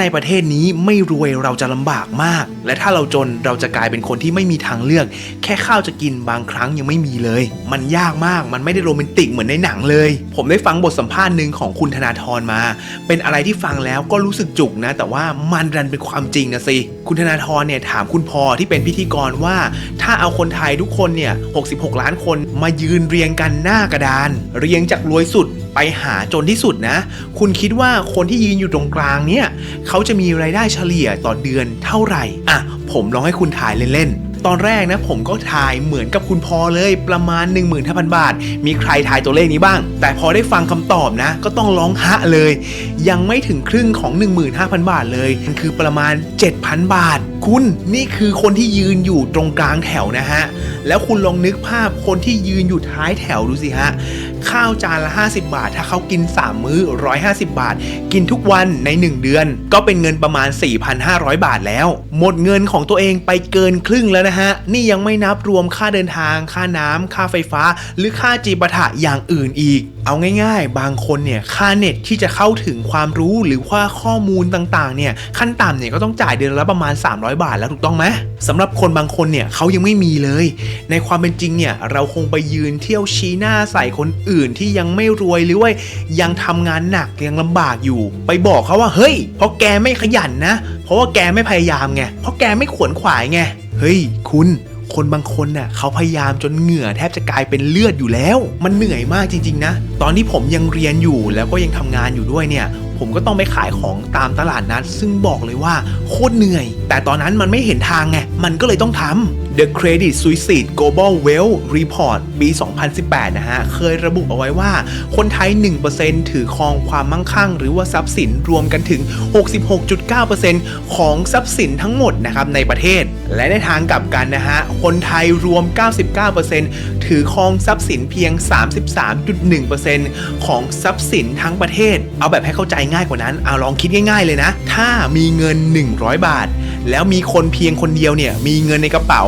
ในประเทศนี้ไม่รวยเราจะลำบากมาก และถ้าเราจนเราจะกลายเป็นคนที่ไม่มีทางเลือก แค่ข้าวจะกินบางครั้งยังไม่มีเลย มันยากมากมันไม่ได้โรแมนติกเหมือนในหนังเลย ผมได้ฟังบทสัมภาษณ์หนึ่งของคุณธนาธรมา เป็นอะไรที่ฟังแล้วก็รู้สึกจุกนะ แต่ว่ามันดันเป็นความจริงนะสิคุณธนาธรเนี่ยถามคุณพอที่เป็นพิธีกรว่า ถ้าเอาคนไทยทุกคนเนี่ย 66 ล้านคนมายืนเรียงกันหน้ากระดาน เรียงจากรวยสุด ไปหาจนที่สุดนะ คุณคิดว่าคนที่ยืนอยู่ตรงกลางเนี่ยเขาจะมีรายได้เฉลี่ยต่อเดือนเท่าไหร่อะผมลองให้คุณถ่ายเล่นๆตอนแรกนะผมก็ถ่ายเหมือนกับคุณพอเลยประมาณ 15,000 บาท มีใครถ่ายตัวเลขนี้บ้าง แต่พอได้ฟังคำตอบนะ ก็ต้องร้องฮะเลย ยังไม่ถึงครึ่งของ 15,000 บาทเลยมันคือประมาณ 7,000 บาทคุณนี่คือคนที่ยืนอยู่ตรงกลางแถวนะฮะ แล้วคุณลองนึกภาพคนที่ยืนอยู่ท้ายแถวดูสิฮะ ข้าวจานละ 50 บาท ถ้าเขากิน 3 มื้อ 150 บาท กินทุกวันใน 1 เดือน ก็เป็นเงินประมาณ 4,500 บาทแล้ว หมดเงินของตัวเองไปเกินครึ่งแล้วนะฮะ นี่ยังไม่นับรวมค่าเดินทาง ค่าน้ำค่าไฟฟ้า หรือค่าจีปาถะอย่างอื่นอีก เอาง่ายๆ บางคนเนี่ยค่าเน็ตที่จะเข้าถึงความรู้หรือว่าข้อมูลต่างๆเนี่ยขั้นต่ำเนี่ยก็ต้องจ่ายเดือนละประมาณ 300 บาทแล้วถูกต้องไหมสำหรับคนบางคนเนี่ยเขายังไม่มีเลย ในความเป็นจริงเนี่ยเราคงไปยืนเที่ยวชี้หน้าใส่คนอื่นที่ยังไม่รวยหรือว่ายังทำงานหนักยังลำบากอยู่ ไปบอกเขาว่าเฮ้ยเพราะแกไม่ขยันนะ เพราะว่าแกไม่พยายามไงเพราะแกไม่ขวนขวายไงเฮ้ย คุณ คนบางคนน่ะเขาพยายามจนเหงื่อแทบจะกลายเป็นเลือดอยู่แล้ว มันเหนื่อยมากจริง ๆ นะ ตอนที่ผมยังเรียนอยู่แล้วก็ยังทำงานอยู่ด้วยเนี่ย ผมก็ต้องไปขายของตามตลาดนัดซึ่งบอกเลยว่าโคตรเหนื่อย แต่ตอนนั้นมันไม่เห็นทางไงมันก็เลยต้องทำ The Credit Suicide Global Wealth Report ปี 2018 นะฮะ เคยระบุเอาไว้ว่า คนไทย 1%ถือครองความมั่งคั่ง หรือว่าทรัพย์สินรวมกันถึง 66.9%ของทรัพย์สินทั้งหมดนะครับในประเทศ และในทางกลับกันนะฮะ คนไทยรวม 99%ถือครองทรัพย์สินเพียง 33.1%ของทรัพย์สินทั้งประเทศ เอาแบบให้เข้าใจง่ายกว่านั้นเอาลองคิดง่าย ๆเลยนะ ถ้ามีเงิน 100 บาท แล้วมีคนเพียงคนเดียวเนี่ยมีเงินในกระเป๋า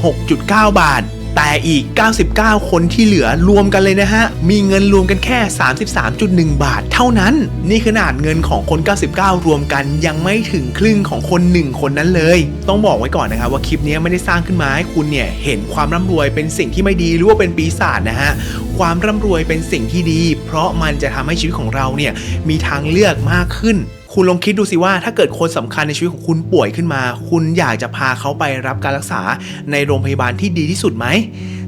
66.9 บาท แต่อีก 99 คนที่เหลือรวมกันเลยนะฮะ มีเงินรวมกันแค่ 33.1 บาท เท่านั้น นี่ขนาดเงินของคน 99 รวมกันยังไม่ถึงครึ่งของคน 1 คนนั้นเลย ต้องบอกไว้ก่อนนะครับว่าคลิปนี้ไม่ได้สร้างขึ้นมาให้คุณเนี่ยเห็นความร่ำรวยเป็นสิ่งที่ไม่ดีหรือว่าเป็นปีศาจนะฮะความร่ำรวยเป็นสิ่งที่ดี เพราะมันจะทำให้ชีวิตของเราเนี่ยมีทางเลือกมากขึ้น คุณลองคิดดูสิว่าถ้าเกิดคนสำคัญในชีวิตของคุณป่วยขึ้นมา คุณอยากจะพาเขาไปรับการรักษาในโรงพยาบาลที่ดีที่สุดไหม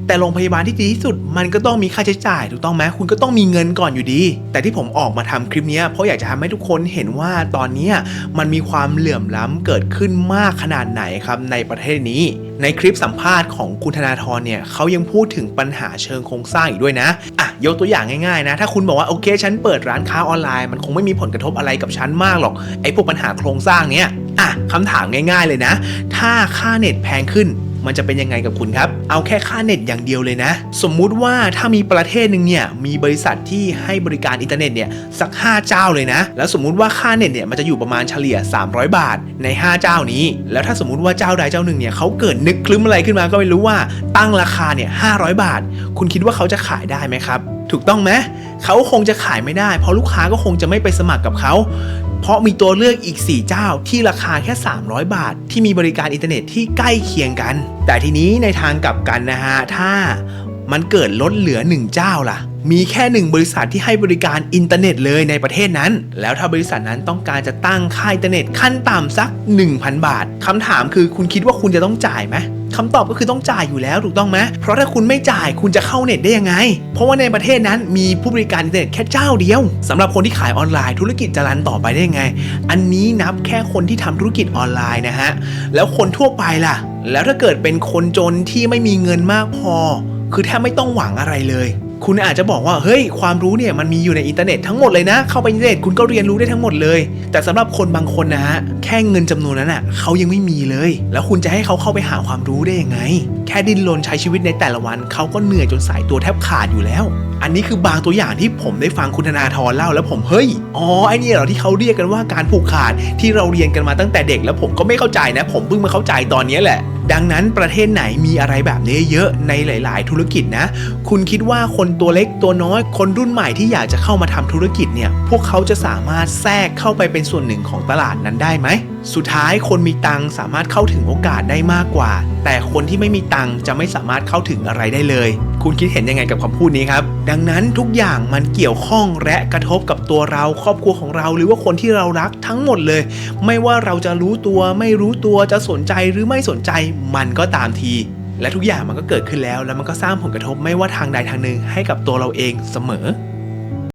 แต่โรงพยาบาลที่ดีที่สุด มันก็ต้องมีค่าใช้จ่ายถูกต้องไหมคุณก็ต้องมีเงินก่อนอยู่ดี แต่ที่ผมออกมาทำคลิปนี้เพราะอยากจะทำให้ทุกคนเห็นว่าตอนนี้มันมีความเหลื่อมล้ำเกิดขึ้นมากขนาดไหนครับในประเทศนี้ ในคลิปสัมภาษณ์ของคุณธนาธรเนี่ยเขายังพูดถึงปัญหาเชิงโครงสร้างอีกด้วยนะอะยกตัวอย่างง่ายๆนะ ถ้าคุณบอกว่าโอเค ฉันเปิดร้านค้าออนไลน์ มันคงไม่มีผลกระทบอะไรกับฉันมากหรอกไอ้พวกปัญหาโครงสร้างเนี้ยอะคำถามง่าย ๆเลยนะ ถ้าค่าเน็ตแพงขึ้น มันจะเป็นยังไงกับคุณครับ เอาแค่ค่าเน็ตอย่างเดียวเลยนะ สมมุติว่าถ้ามีประเทศหนึ่งเนี่ยมีบริษัทที่ให้บริการอินเทอร์เน็ตเนี่ยสัก 5 เจ้าเลยนะ แล้วสมมุติว่าค่าเน็ตเนี่ยมันจะอยู่ประมาณเฉลี่ย 300 บาทใน 5 เจ้านี้ แล้วถ้าสมมติว่าเจ้าใดเจ้าหนึ่งเนี่ยเขาเกิดนึกคลึ้มอะไรขึ้นมาก็ไม่รู้ว่าตั้งราคาเนี่ย500 บาท คุณคิดว่าเขาจะขายได้ไหมครับ ถูกต้องไหมเขาคงจะขายไม่ได้ เพราะลูกค้าก็คงจะไม่ไปสมัครกับเขา เพราะมีตัวเลือกอีก 4 เจ้าที่ราคาแค่ 300 บาท ที่มีบริการอินเทอร์เน็ตที่ใกล้เคียงกัน แต่ทีนี้ในทางกลับกันนะฮะ ถ้า มันเกิดลดเหลือ 1 เจ้าล่ะ มีแค่หนึ่งบริษัทที่ให้บริการอินเทอร์เน็ตเลยในประเทศนั้น แล้วถ้าบริษัทนั้นต้องการจะตั้งค่าอินเทอร์เน็ตขั้นต่ำสัก 1,000 บาทคำถามคือคุณคิดว่าคุณจะต้องจ่ายไหมคำตอบก็คือต้องจ่ายอยู่แล้วถูกต้องไหมเพราะถ้าคุณไม่จ่ายคุณจะเข้าเน็ตได้ยังไง เพราะว่าในประเทศนั้นมีผู้บริการอินเทอร์เน็ตแค่เจ้าเดียวสำหรับคนที่ขายออนไลน์ธุรกิจจะรันต่อไปได้ยังไง อันนี้นับแค่คนที่ทำธุรกิจออนไลน์นะฮะ แล้วคนทั่วไปล่ะ แล้วถ้าเกิดเป็นคนจนที่ไม่มีเงินมากพอ คือแทบไม่ต้องหวังอะไรเลย คุณอาจจะบอกว่าเฮ้ยความรู้เนี่ยมันมีอยู่ในอินเทอร์เน็ตทั้งหมดเลยนะ เข้าไปอินเทอร์เน็ตคุณก็เรียนรู้ได้ทั้งหมดเลย แต่สำหรับคนบางคนนะฮะแค่เงินจำนวนนั้นอะเขายังไม่มีเลย แล้วคุณจะให้เขาเข้าไปหาความรู้ได้ยังไง แค่ดิ้นรนใช้ชีวิตในแต่ละวันเขาก็เหนื่อยจนสายตัวแทบขาดอยู่แล้ว อันนี้คือบางตัวอย่างที่ผมได้ฟังคุณธนาธรเล่าแล้วผมเฮ้ยอ๋อไอ้นี่เหรอที่เขาเรียกกันว่าการผูกขาดที่เราเรียนกันมาตั้งแต่เด็กแล้วผมก็ไม่เข้าใจนะ ผมเพิ่งมาเข้าใจตอนนี้แหละ ดังนั้นประเทศไหนมีอะไรแบบนี้เยอะในหลาย ๆ ธุรกิจนะ คุณคิดว่าคนตัวเล็กตัวน้อย คนรุ่นใหม่ที่อยากจะเข้ามาทำธุรกิจเนี่ย พวกเขาจะสามารถแทรกเข้าไปเป็นส่วนหนึ่งของตลาดนั้นได้ไหมสุดท้ายคนมีตังสามารถเข้าถึงโอกาสได้มากกว่า แต่คนที่ไม่มีตังจะไม่สามารถเข้าถึงอะไรได้เลย คุณคิดเห็นยังไงกับคำพูดนี้ครับ ดังนั้นทุกอย่างมันเกี่ยวข้องและกระทบกับตัวเราครอบครัวของเรา หรือว่าคนที่เรารักทั้งหมดเลย ไม่ว่าเราจะรู้ตัวไม่รู้ตัวจะสนใจหรือไม่สนใจมันก็ตามที และทุกอย่างมันก็เกิดขึ้นแล้ว แล้วมันก็สร้างผลกระทบไม่ว่าทางใดทางหนึ่งให้กับตัวเราเองเสมอ